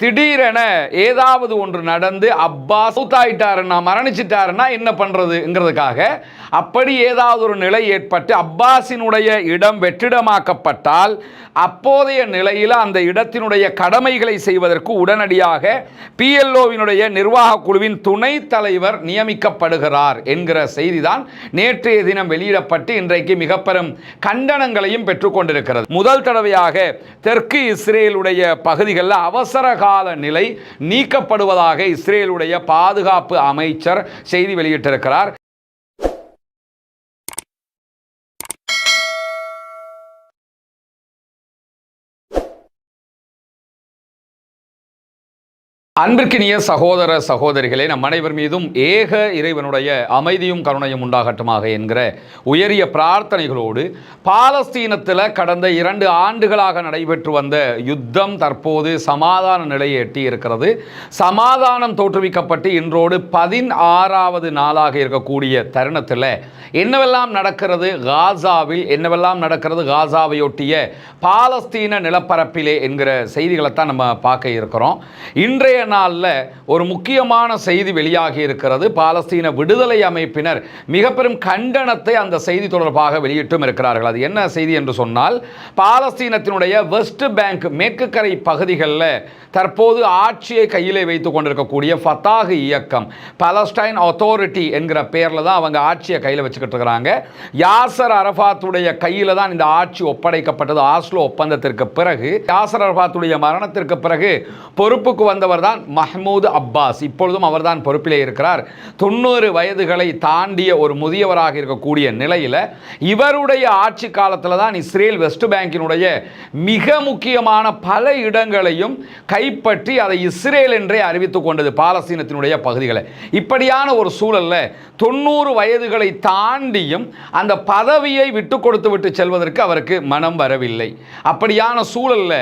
திடீரென ஏதாவது ஒன்று நடந்து அப்பா சவுத்தாயிட்டாருன்னா மரணிச்சிட்டாருன்னா என்ன பண்ணுறதுங்கிறதுக்காக அப்படி ஏதாவது ஒரு நிலை ஏற்பட்டு அப்பாஸினுடைய இடம் வெற்றிடமாக்கப்பட்டால் அப்போதைய நிலையில் அந்த இடத்தினுடைய கடமைகளை செய்வதற்கு உடனடியாக பிஎல்ஓவினுடைய நிர்வாக குழுவின் துணைத் தலைவர் நியமிக்கப்படுகிறார் என்கிற செய்திதான் நேற்றைய தினம் வெளியிடப்பட்டு இன்றைக்கு மிக பெரும் கண்டனங்களையும் பெற்றுக்கொண்டிருக்கிறது. முதல் தடவையாக தெற்கு இஸ்ரேலுடைய பகுதிகளில் அவசர கால நிலை நீக்கப்படுவதாக இஸ்ரேலுடைய பாதுகாப்பு அமைச்சர் செய்தி வெளியிட்டிருக்கிறார். அன்பிற்கினிய சகோதர சகோதரிகளே நம் அனைவர் மீதும் ஏக இறைவனுடைய அமைதியும் கருணையும் உண்டாகட்டுமாக என்கிற உயரிய பிரார்த்தனைகளோடு பாலஸ்தீனத்தில் கடந்த இரண்டு ஆண்டுகளாக நடைபெற்று வந்த யுத்தம் தற்போது சமாதான நிலையை எட்டி இருக்கிறது. சமாதானம் தோற்றுவிக்கப்பட்டு இன்றோடு பதினாறாவது நாளாக இருக்கக்கூடிய தருணத்தில் என்னவெல்லாம் நடக்கிறது? காசாவில் என்னவெல்லாம் நடக்கிறது? காசாவையொட்டிய பாலஸ்தீன நிலப்பரப்பிலே என்கிற செய்திகளை தான் நம்ம பார்க்க இருக்கிறோம். இன்றைய நாளில் ஒரு முக்கியமான செய்தி வெளியாகி இருக்கிறது. பாலஸ்தீன விடுதலை அமைப்பினர் மிக பெரும் கண்டனத்தை அந்த செய்தி தொடர்பாக வெளியிட்டும் இருக்கிறார்கள். அது என்ன செய்தி என்று சொன்னால் பாலஸ்தீனத்தினுடைய வெஸ்ட் பேங்க் மேற்கு கரை பகுதிகளில் தற்போது ஆட்சியை கையிலே வைத்துக் கொண்டிருக்கக்கூடிய ஃபத்தாக் இயக்கம் பலஸ்டைன் அத்தாரிட்டி என்கிற பேரில் தான் அவங்க ஆட்சியை கையில் வச்சுக்கிட்டு இருக்கிறாங்க. யாசர் அரபாத்துடைய கையில் தான் இந்த ஆட்சி ஒப்படைக்கப்பட்டது. ஆஸ்லோ ஒப்பந்தத்திற்கு பிறகு யாசர் அரபாத்துடைய மரணத்திற்கு பிறகு பொறுப்புக்கு வந்தவர் தான் மஹ்மூத் அப்பாஸ் இப்பொழுதும் அவர்தான் பொறுப்பிலே இருக்கிறார். தொண்ணூறு வயதுகளை தாண்டிய ஒரு முதியவராக இருக்கக்கூடிய நிலையில் இவருடைய ஆட்சி காலத்தில் தான் இஸ்ரேல் வெஸ்ட் பேங்கினுடைய மிக முக்கியமான பல இடங்களையும் கைப்பற்றி அதை இஸ்ரேல் என்றே அறிவித்துக் கொண்டது பாலஸ்தீனத்தினுடைய பகுதிகளை. இப்படியான ஒரு சூழல்ல தொண்ணூறு வயதுகளை தாண்டியும் அந்த பதவியை விட்டு கொடுத்து விட்டு செல்வதற்கு அவருக்கு மனம் வரவில்லை. அப்படியான சூழல்ல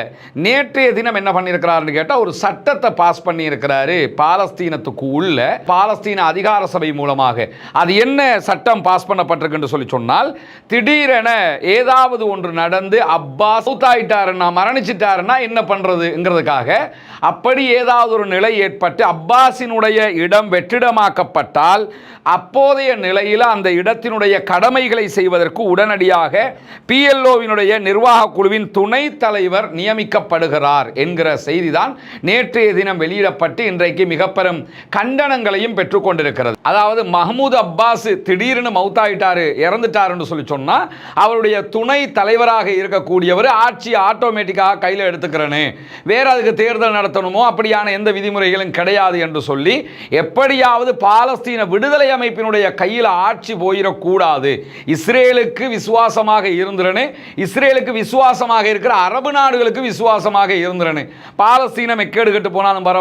நேற்றைய தினம் என்ன பண்ணியிருக்கிறார்னு கேட்டால் ஒரு சட்டத்தை பாஸ் பண்ணியிருக்கிறாரு பாலஸ்தீனத்துக்கு உள்ள பாலஸ்தீன அதிகார சபை மூலமாக. அது என்ன சட்டம் பாஸ் பண்ணப்பட்டிருக்குன்னு சொல்லி சொன்னால் திடீரென ஏதாவது ஒன்று நடந்து அப்பா சவுத்தாயிட்டாருன்னா மரணிச்சிட்டாருன்னா என்ன பண்ணுறதுங்கிறதுக்காக அப்படி ஏதாவது ஒரு நிலை ஏற்பட்டு அப்பாஸினுடைய இடம் வெற்றிடமாக்கப்பட்டால் அப்போதைய நிலையில் அந்த இடத்தினுடைய கடமைகளை செய்வதற்கு உடனடியாக பிஎல்ஓவினுடைய நிர்வாக குழுவின் துணைத் தலைவர் நியமிக்கப்படுகிறார் என்கிற செய்திதான் நேற்றைய தினம் வெளியிடப்பட்டு இன்றைக்கு மிக பெரும் கண்டனங்களையும் பெற்றுக்கொண்டிருக்கிறது. அதாவது மஹமூத் அப்பாஸ் திடீர்னு மவுத்தாயிட்டாரு இறந்துட்டாருன்னு சொல்லி சொன்னா அவருடைய துணை தலைவராக இருக்கக்கூடியவர் ஆட்சி ஆட்டோமேட்டிக்காக கையில் எடுத்துக்கிறேன்னு வேற அதுக்கு தேர்தல் நடத்தணுமோ அப்படியான எந்த விதிமுறைகளும் கிடையாது என்று சொல்லி எப்படியாவது பாலஸ்தீன விடுதலை அமைப்பினுடைய கையில் ஆட்சி போயிடக்கூடாது. இஸ்ரேலுக்கு விசுவாசமாக இருந்துறனு இஸ்ரேலுக்கு விசுவாசமாக இருக்கிற அரபு நாடுகளுக்கு விசுவாசமாக இருந்துறனு பாலஸ்தீனம் எக்கேடு கட்டு போனாலும் பரவாயில்லை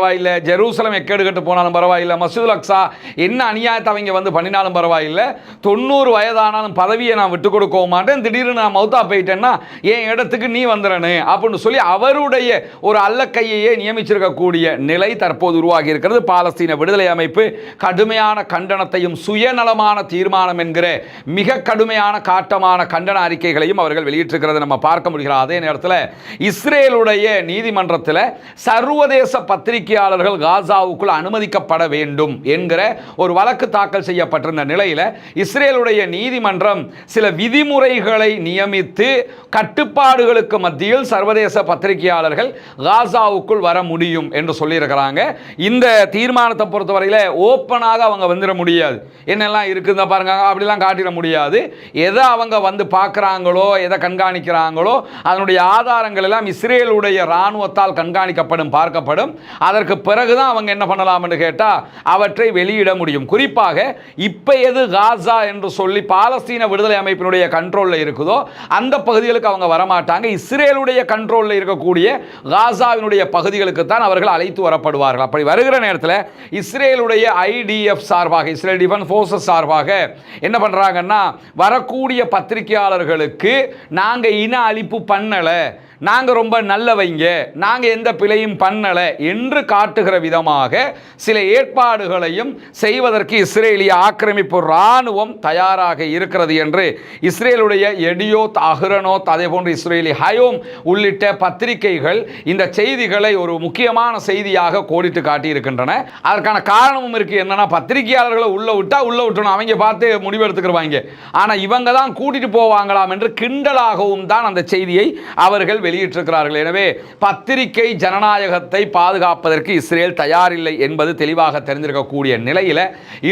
ஜெருசலம் எக்கேடு கட்டு போனாலும் பரவாயில்லை. மசூதுல் அக்ஸா என்ன அநியாயத்தை அவங்க வந்து பண்ணினாலும் பரவாயில்லை. தொண்ணூறு வயதானாலும் பதவியை நான் விட்டு கொடுக்க மாட்டேன். திடீர்னு நான் மௌத்தா போயிட்டேன்னா என் இடத்துக்கு நீ வந்துடணு அப்படின்னு சொல்லி அவருடைய ஒரு அல்லக்கையே நியமிச்சிருக்கக்கூடிய நிலை தற்போது உருவாகி இருக்கிறது. பாலஸ்தீன விடுதலை அமைப்பு கடுமையான கண்டனத்தையும் சுயநலமான தீர்மானம் என்கிற மிக கடுமையான காட்டமான கண்டன அறிக்கைகளையும் அவர்கள் வெளியிட்டிருக்கிறது நம்ம பார்க்க முடிகிறது. அதே நேரத்தில் இஸ்ரேலுடைய நீதிமன்றத்தில் சர்வதேச பத்திரிகை பத்திரிகையாளர்கள் காசாவுக்குள் அனுமதிக்கப்பட வேண்டும் என்கிற ஒரு வழக்கு தாக்கல் செய்யப்பட்டிருந்த நிலையில் இஸ்ரேலுடைய நீதிமன்றம் சில விதிமுறைகளை நியமித்து கட்டுப்பாடுகளுக்கு மத்தியில் சர்வதேச பத்திரிகையாளர்கள் காசாவுக்குள் வர முடியும் என்று சொல்லியிருக்கிறாங்க. இந்த தீர்மானத்தை பொறுத்தவரையில் ஓப்பனாக அவங்க வந்துட முடியாது. என்னெல்லாம் இருக்குதா பாருங்க அப்படிலாம் காட்டிட முடியாது. எதை அவங்க வந்து பார்க்குறாங்களோ எதை கண்காணிக்கிறாங்களோ அதனுடைய ஆதாரங்கள் எல்லாம் இஸ்ரேலுடைய இராணுவத்தால் கண்காணிக்கப்படும் பார்க்கப்படும். அதற்கு பிறகுதான் அவங்க என்ன பண்ணலாம்னு கேட்டால் அவற்றை வெளியிட முடியும். குறிப்பாக இப்போ எது காசா என்று சொல்லி பாலஸ்தீன விடுதலை அமைப்பினுடைய கண்ட்ரோலில் இருக்குதோ அந்த பகுதிகளுக்கு அவங்க வரமாட்டாங்க. இஸ்ரேலுடைய கண்ட்ரோலில் இருக்கக்கூடிய காசாவினுடைய பகுதிகளுக்கு தான் அவர்கள் அழைத்து வரப்படுவார்கள். அப்படி வருகிற நேரத்தில் இஸ்ரேலுடைய ஐடிஎஃப் சார்பாக இஸ்ரேல் டிஃபென்ஸ் ஃபோர்ஸஸ் சார்பாக என்ன பண்ணுறாங்கன்னா வரக்கூடிய பத்திரிகையாளர்களுக்கு நாங்கள் இன அழிப்பு பண்ணலை. நாங்கள் ரொம்ப நல்லவைங்க. நாங்கள் எந்த பிழையும் பண்ணலை என்று காட்டுகிற விதமாக சில ஏற்பாடுகளையும் செய்வதற்கு இஸ்ரேலிய ஆக்கிரமிப்பு இராணுவம் தயாராக இருக்கிறது என்று இஸ்ரேலுடைய எடியோத் அஹ்ரனோத் அதே போன்று இஸ்ரேலி ஹயோம் உள்ளிட்ட பத்திரிகைகள் இந்த செய்திகளை ஒரு முக்கியமான செய்தியாக கோடிட்டு காட்டியிருக்கின்றன. அதற்கான காரணமும் இருக்கு. என்னென்னா பத்திரிகையாளர்களை உள்ள விட்டால் உள்ள விட்டணும். அவங்க பார்த்து முடிவெடுத்துக்கிடுவாங்க ஆனால் இவங்க தான் கூட்டிகிட்டு போவாங்களாம் என்று கிண்டலாகவும் தான் அந்த செய்தியை அவர்கள் வெளியிட்டிருக்கிறார்கள். எனவே பத்திரிகை ஜனநாயகத்தை பாதுகாப்பதற்கு இஸ்ரேல் தயாரில்லை என்பது தெளிவாக தெரிஞ்சிருக்கக்கூடிய நிலையில்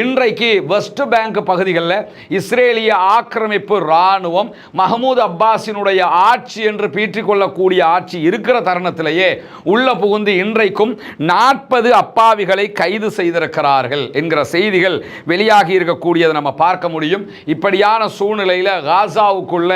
இன்றைக்கு வெஸ்ட் பேங்க் பகுதிகளில் இஸ்ரேலிய ஆக்கிரமிப்பு இராணுவம் மஹமூத் அப்பாஸினுடைய ஆட்சி என்று பீற்றிக்கொள்ளக்கூடிய ஆட்சி இருக்கிற தருணத்திலேயே உள்ள புகுந்து இன்றைக்கும் நாற்பது அப்பாவிகளை கைது செய்திருக்கிறார்கள் என்கிற செய்திகள் வெளியாகி இருக்கக்கூடியதை நம்ம பார்க்க முடியும். இப்படியான சூழ்நிலையில் காசாவுக்குள்ள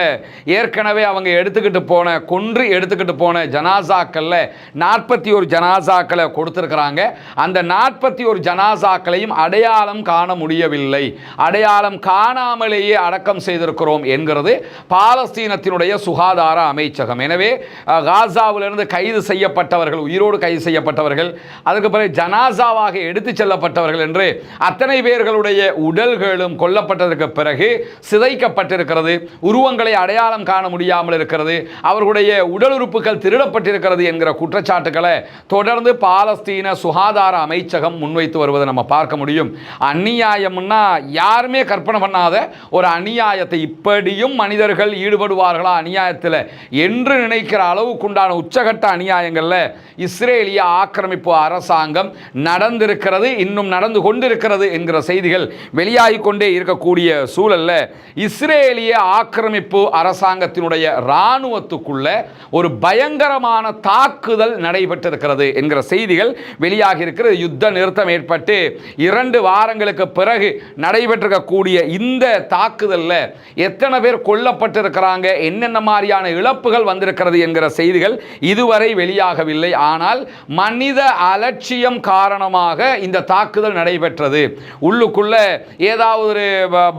ஏற்கனவே அவங்க எடுத்துக்கிட்டு போன கொன்று எடுத்துக்கிட்டு போன ஜனாசாக்களில் நாற்பத்தி ஒரு ஜனாசாக்களை கொடுத்திருக்கிறாங்க. அந்த நாற்பத்தி ஒரு ஜனாசாக்களையும் அடையாளம் காண முடியவில்லை. அடையாளம் காணாமலேயே அடக்கம் செய்திருக்கிறோம் என்கிறது பாலஸ்தீனத்தினுடைய சுகாதார அமைச்சகம். எனவே காசாவிலிருந்து கைது செய்யப்பட்டவர்கள் உயிரோடு கைது செய்யப்பட்டவர்கள் அதுக்கு பிறகு ஜனாசாவாக எடுத்துச் செல்லப்பட்டவர்கள் என்று அத்தனை பேர்களுடைய உடல்களும் கொல்லப்பட்டதற்கு பிறகு சிதைக்கப்பட்டிருக்கிறது. உருவங்களை அடையாளம் காண முடியாமல் இருக்கிறது. அவர்களுடைய உடல் உறுப்புகள் திருடப்பட்டிருக்கிறது என்கிற குற்றச்சாட்டுகளை தொடர்ந்து பாலஸ்தீன சுகாதார அமைச்சகம் முன்வைத்து வருவதை நம்ம பார்க்க முடியும். அந்நியாயம்னா யாருமே கற்பனை பண்ணாத ஒரு அநியாயத்தை இப்படியும் மனிதர்கள் ஈடுபடுவார்களா? அநியாயத்தில் என்று நினைக்கிற அளவுக்குண்டான உச்சகட்ட அநியாயங்களில் இஸ்ரேலிய ஆக்கிரமிப்பு அரசாங்கம் நடந்திருக்கிறது இன்னும் நடந்து கொண்டிருக்கிறது என்கிற செய்திகள் வெளியாகி கொண்டே இருக்கக்கூடிய சூழல்ல இஸ்ரேலிய ஆக்கிரமிப்பு அரசாங்கத்தினுடைய இராணுவத்துக்குள்ள ஒரு பயங்கரமான தாக்குதல் நடைபெற்றிருக்கிறது என்கிற செய்திகள் வெளியாகி இருக்கிறது யுத்த நிறுத்தம் ஏற்பட்டு இரண்டு வாரங்களுக்கு பிறகு நடைபெற்றிருக்கக்கூடிய இந்த தாக்குதலில் எத்தனை பேர் கொல்லப்பட்டிருக்கிறாங்க என்னென்ன மாதிரியான இழப்புகள் வந்திருக்கிறது என்கிற செய்திகள் இதுவரை வெளியாகவில்லை. ஆனால் மனித அலட்சியம் காரணமாக இந்த தாக்குதல் நடைபெற்றது. உள்ளுக்குள்ள ஏதாவது ஒரு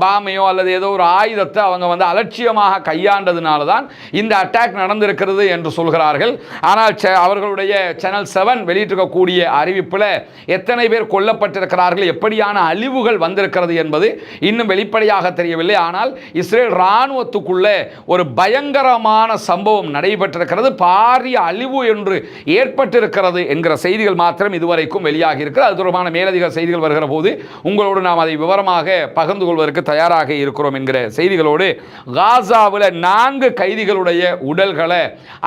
பாமையோ அல்லது ஏதோ ஒரு ஆயுதத்தை அவங்க வந்து அலட்சியமாக கையாண்டதுனால தான் இந்த அட்டாக் நடந்திருக்கிறது என்று சொல்கிறார்கள். ஆனால் அவர்களுடைய சேனல் செவன் வெளியிட்டிருக்கக்கூடிய அறிவிப்பில் எத்தனை பேர் கொல்லப்பட்டிருக்கிறார்கள் எப்படியான அழிவுகள் வந்திருக்கிறது என்பது இன்னும் வெளிப்படையாக தெரியவில்லை. ஆனால் இஸ்ரேல் இராணுவத்துக்குள்ளே ஒரு பயங்கரமான சம்பவம் நடைபெற்றிருக்கிறது. பாரிய அழிவு என்று ஏற்பட்டிருக்கிறது என்கிற செய்திகள் மாத்திரம் இதுவரைக்கும் வெளியாகி இருக்கிறது அது தொடர்பான மேலதிக செய்திகள் வருகிற போது உங்களோடு நாம் அதை விவரமாக பகிர்ந்து கொள்வதற்கு தயாராக இருக்கிறோம் என்கிற செய்திகளோடு காசாவில் நான்கு கைதிகளுடைய உடல்களை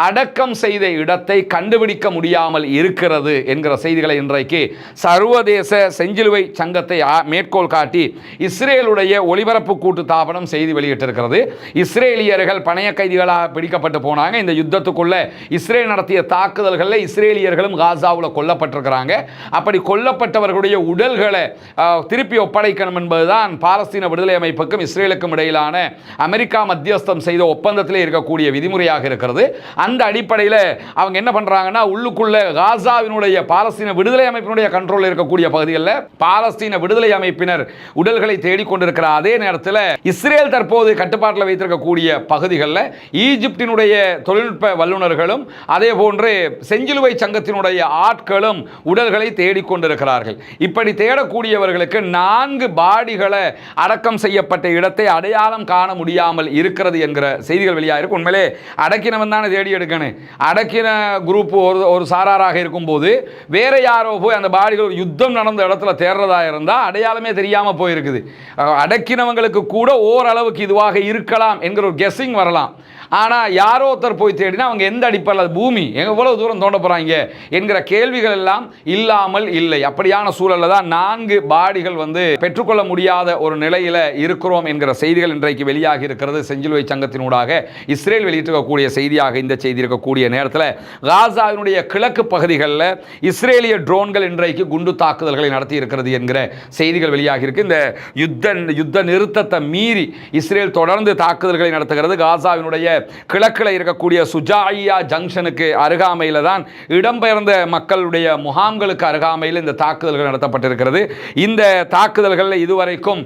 அடக்கம் செய்த இடத்தை கண்டுபிடிக்க முடியாமல் இருக்கிறது என்கிற செய்திகளை இன்றைக்கு சர்வதேச செஞ்சிலுவை சங்கத்தை மேற்கோள் காட்டி இஸ்ரேலுடைய ஒளிபரப்பு கூட்டு தாபனம் செய்தி வெளியிட்டிருக்கிறது. இஸ்ரேலியர்கள் பணைய கைதிகளாக பிடிக்கப்பட்டு போனாங்க. இந்த யுத்தத்துக்குள்ள இஸ்ரேல் நடத்திய தாக்குதல்களில் இஸ்ரேலியர்களும் காசாவில் கொல்லப்பட்டிருக்கிறாங்க. அப்படி கொல்லப்பட்டவர்களுடைய உடல்களை திருப்பி ஒப்படைக்கணும் என்பதுதான் பாலஸ்தீன விடுதலை அமைப்புக்கும் இஸ்ரேலுக்கும் இடையிலான அமெரிக்கா மத்தியஸ்தம் செய்த ஒப்பந்தத்திலே இருக்கக்கூடிய விதிமுறையாக இருக்கிறது. அந்த அடிப்படையில் அவங்க என்ன பண்றாங்கன்னா உள்ளுக்குள்ள காசாவினுடைய பாலஸ்தீன விடுதலை அமைப்பினுடைய கண்ட்ரோல் இருக்கக்கூடிய பகுதிகளில் பாலஸ்தீன விடுதலை அமைப்பினர் உடல்களை தேடிக்கொண்டிருக்கிற அதே நேரத்தில் இஸ்ரேல் தற்போது கட்டுப்பாட்டில் வைத்திருக்கக்கூடிய பகுதிகளில் ஈஜிப்டினுடைய தொழில்நுட்ப வல்லுநர்களும் அதே போன்று செஞ்சிலுவை சங்கத்தினுடைய ஆட்களும் உடல்களை தேடிக்கொண்டிருக்கிறார்கள். இப்படி தேடக்கூடியவர்களுக்கு நான்கு பாடிகளை அடக்கம் செய்யப்பட்ட இடத்தை அடையாளம் காண முடியாமல் இருக்கிறது என்கிற செய்திகள் வெளியாகிருக்கு உண்மையிலே அடக்கினவன் தானே தேடி எடுக்கணும் அடக்கின குரூப் ஒரு ஒரு சாராராக இருக்கும்போது வேற யாரோ போய் அந்த பாடிகள் யுத்தம் நடந்த இடத்துல தேர்றதா இருந்தால் அடையாளமே தெரியாமல் போயிருக்குது. அடக்கினவங்களுக்கு கூட ஓரளவுக்கு இதுவாக இருக்கலாம் என்கிற ஒரு கெஸ்ஸிங் வரலாம். ஆனால் யாரோ ஒருத்தர் போய் தேடினா அவங்க எந்த அடிப்படையில்? அது பூமி. எவ்வளவு தூரம் தோண்ட போகிறாங்க என்கிற கேள்விகள் எல்லாம் இல்லாமல் இல்லை. அப்படியான சூழலில் தான் நான்கு பாடிகள் வந்து பெற்றுக்கொள்ள முடியாத ஒரு நிலையில் இருக்கிறோம் என்கிற செய்திகள் இன்றைக்கு வெளியாகி இருக்கிறது. செஞ்சிலுவை சங்கத்தினூடாக இஸ்ரேல் வெளியிட்டிருக்கக்கூடிய செய்தியாக இந்த செய்தி இருக்கக்கூடிய நேரத்தில் காசாவினுடைய கிழக்கு பகுதிகளில் இஸ்ரேலிய ட்ரோன்கள் இன்றைக்கு குண்டு தாக்குதல்களை நடத்தி இருக்கிறது என்கிற செய்திகள் வெளியாகி இருக்கு. இந்த யுத்த யுத்த நிறுத்தத்தை மீறி இஸ்ரேல் தொடர்ந்து தாக்குதல்களை நடத்துகிறது. காசாவினுடைய கிழக்கில் இருக்கக்கூடிய சுஜாயியா ஜங்ஷனுக்கு அருகாமையில் தான் இடம்பெயர்ந்த மக்களுடைய முகாம்களுக்கு அருகாமையில் இந்த தாக்குதல்கள் நடத்தப்பட்டிருக்கிறது. இந்த தாக்குதல்களில் இதுவரைக்கும்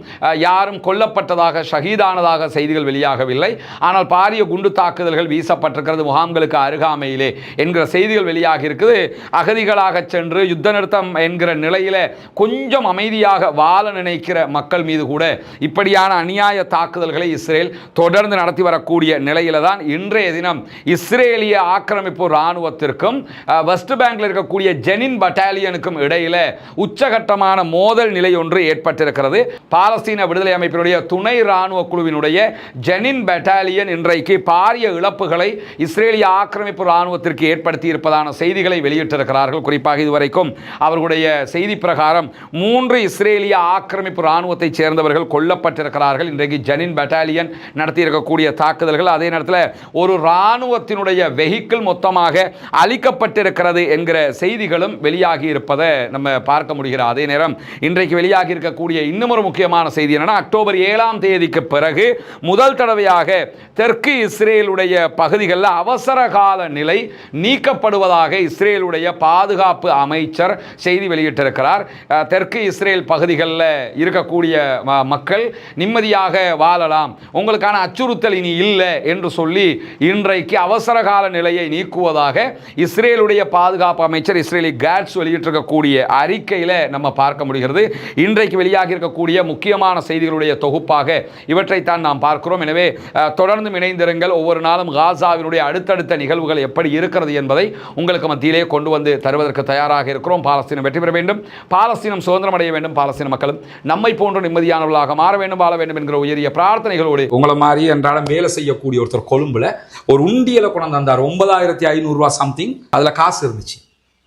யாரும் கொல்லப்பட்டதாக ஷஹீதானதாக செய்திகள் வெளியாகவில்லை. ஆனால் பாரிய குண்டு தாக்குதல்கள் வீசப்பட்டிருக்கிறது முகாம்களுக்கு அருகாமையிலே என்கிற செய்திகள் வெளியாகி இருக்குது. அகதிகளாக சென்று யுத்த நிறுத்தம் என்கிற நிலையில் கொஞ்சம் அமைதியாக வாழ நினைக்கிற மக்கள் மீது கூட இப்படியான அநியாய தாக்குதல்களை இஸ்ரேல் தொடர்ந்து நடத்தி வரக்கூடிய நிலையில் தான் இன்றைய தினம் இஸ்ரேலிய ஆக்கிரமிப்பு இராணுவத்திற்கும் வெஸ்ட் பேங்க்ல இருக்கக்கூடிய ஜெனின் பட்டாலியனுக்கும் இடையில உச்சகட்டமான மோதல் நிலை ஒன்று ஏற்பட்டிருக்கிறது. பாலஸ்தீன விடுதலை அமைப்பினுடைய துணை இராணுவ குழுவினுடைய ஜெனின் பட்டாலியன் இன்றைக்கு பாரிய இழப்புகளை இஸ்ரேலிய ஆக்கிரமிப்பு இராணுவத்திற்கு ஏற்படுத்தி இருப்பதான செய்திகளை வெளியிட்டிருக்கிறார்கள். குறிப்பாக இதுவரைக்கும் அவர்களுடைய செய்தி பிரகாரம் மூன்று இஸ்ரேலிய ஆக்கிரமிப்பு இராணுவத்தைச் சேர்ந்தவர்கள் கொல்லப்பட்டிருக்கிறார்கள். இன்றைக்கு ஜெனின் பட்டாலியன் நடத்தியிருக்கக்கூடிய தாக்குதல்கள் அதே நேரத்தில் ஒரு இராணுவத்தினுடைய வெஹிக்கிள் மொத்தமாக அழிக்கப்பட்டிருக்கிறது என்கிற செய்திகளும் வெளியாகி இருப்பதை நம்ம பார்க்க முடிகிறது அதே நேரம் இன்றைக்கு வெளியாகி இருக்கக்கூடிய இன்னும் ஒரு முக்கியமான செய்தி என்னன்னா அக்டோபர் ஏழாம் தேதிக்கு பிறகு முதல் தடவையாக தெற்கு இஸ்ரேலுடைய பகுதிகளில் அவசர கால நிலை நீக்கப்படுவதாக இஸ்ரேலுடைய பாதுகாப்பு அமைச்சர் செய்தி வெளியிட்டிருக்கிறார். தெற்கு இஸ்ரேல் பகுதிகளில் இருக்கக்கூடிய மக்கள் நிம்மதியாக வாழலாம். உங்களுக்கான அச்சுறுத்தல் இனி இல்லை என்று சொல்லி இன்றைக்கு அவசர கால நிலையை நீக்குவதாக இஸ்ரேலுடைய பாதுகாப்பு அமைச்சர் இஸ்ரேலி கேட்ஸ் வெளியிட்டிருக்கக்கூடிய அறிக்கையில் நம்ம பார்க்க முடிகிறது. இன்றைக்கு வெளியாகி இருக்கக்கூடிய முக்கியமான செய்திகளுடைய தொகுப்பாக இவற்றைத்தான் நாம் பார்க்கிறோம். எனவே தொடர்ந்து இணைந்திருங்கள். ஒவ்வொரு நாளும் காசாவினுடைய அடுத்தடுத்த நிகழ்வுகள் எப்படி இருக்கிறது என்பதை உங்களுக்கு மத்தியிலே கொண்டு வந்து தருவதற்கு தயாராக இருக்கிறோம். பாலஸ்தீனம் வெற்றி பெற வேண்டும். பாலஸ்தீனம் சுதந்திரம் அடைய வேண்டும். பாலஸ்தீன மக்களும் நம்மை போன்ற நிம்மதியானவர்களாக மாற வேண்டும் வாழ வேண்டும் என்கிற உயரிய பிரார்த்தனைகளோடு உங்களை மாதிரி என்றாலும் வேலை செய்யக்கூடிய ஒருத்தர் கொழும்புல ஒரு உண்டியலை கொண்டு வந்தார் ஒன்பதாயிரத்தி ஐநூறுரூவா சம்திங் அதில் காசு இருந்துச்சு.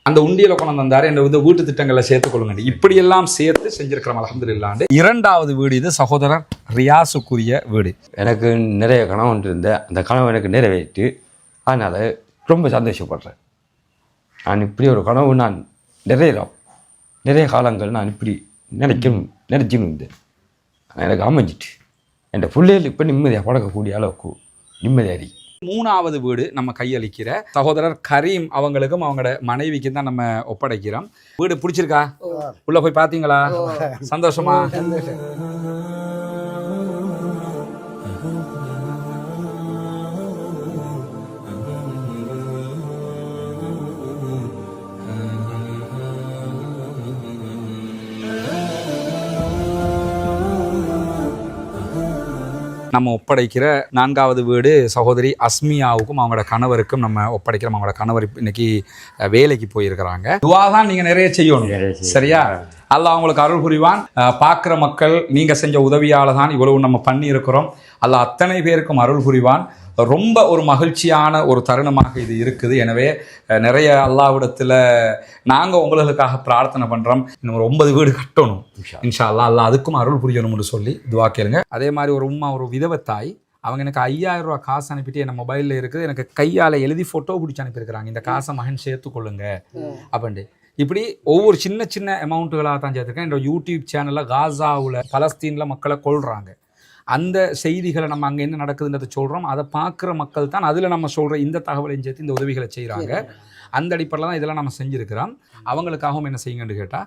அந்த உண்டியலை கொண்டு வந்தார் என்ன வந்து வீட்டு திட்டங்களை சேர்த்துக்கொள்ளுங்க இப்படியெல்லாம் சேர்த்து செஞ்சிருக்கிறோம் அலமதுல்லாண்டு இரண்டாவது வீடு இது சகோதரர் ரியாசுக்குரிய வீடு. எனக்கு நிறைய கனவு ஒன்று இருந்த அந்த கனவு எனக்கு நிறைவேற்றி அதனால் ரொம்ப சந்தோஷப்படுறேன். நான் இப்படி ஒரு கனவு நான் நிறைய நிறைய காலங்கள் நான் இப்படி நினைக்கணும் நினைச்சுன்னு இருந்தேன். எனக்கு அமைஞ்சிட்டு. என் பிள்ளைகள் இப்போ நிம்மதியாக பழக்கக்கூடிய அளவுக்கு நிம்மதியாக இருக்கு மூணாவது வீடு நம்ம கையளிக்கிற சகோதரர் கரீம் அவங்களுக்கும் அவங்களோட மனைவிக்கும் தான் நம்ம ஒப்படைக்கிறோம். வீடு பிடிச்சிருக்கா? உள்ள போய் பாத்தீங்களா சந்தோஷமா. நம்ம ஒப்படைக்கிற நான்காவது வீடு சகோதரி அஸ்மியாவுக்கும் அவங்களோட கணவருக்கும் நம்ம ஒப்படைக்கிறோம். அவங்களோட கணவர் இன்னைக்கு வேலைக்கு போயிருக்கிறாங்க. துவா தான் நீங்க நிறைய செய்யணும். சரியா? அல்லாஹ் உங்களுக்கு அருள் புரிவான். பார்க்கிற மக்கள் நீங்க செஞ்ச உதவியால தான் இவ்வளவு நம்ம பண்ணி இருக்கிறோம் அல்லாஹ் அத்தனை பேருக்கும் அருள் புரிவான். ரொம்ப ஒரு மகிழ்ச்சியான ஒரு தருணமாக இது இருக்குது. எனவே நிறைய அல்லாவிடத்தில் நாங்கள் உங்களுக்காக பிரார்த்தனை பண்ணுறோம் இன்னும் ஒரு ஒன்பது வீடு கட்டணும். இன்ஷா அல்லாஹ். அல்லாஹ் அதுக்கும் அருள் புரியணும்னு சொல்லி துவா கேளுங்க. அதே மாதிரி ஒரு உம்மா ஒரு விதவை தாய் அவங்க எனக்கு ஐயாயிரம் ரூபா காசு அனுப்பிட்டு என் மொபைலில் இருக்குது. எனக்கு கையால் எழுதி ஃபோட்டோ பிடிச்சி அனுப்பியிருக்கிறாங்க. இந்த காசை மகன் சேர்த்துக்கொள்ளுங்க அப்படின்ட்டு. இப்படி ஒவ்வொரு சின்ன சின்ன அமௌண்ட்டுகளாக தான் சேர்த்துருக்கேன். என்னோட யூடியூப் சேனலில் காசாவில் பலஸ்தீனில் மக்களை கொள்றாங்க அந்த செய்திகளை நம்ம அங்கே என்ன நடக்குதுன்றதை சொல்கிறோம் அதை பார்க்குற மக்கள் தான் அதில் நம்ம சொல்கிற இந்த தகவலையும் சேர்த்து இந்த உதவிகளை செய்கிறாங்க அந்த அடிப்படையில் தான் இதெல்லாம் நம்ம செஞ்சுருக்கிறோம். அவங்களுக்காகவும் என்ன செய்யுங்கன்னு கேட்டால்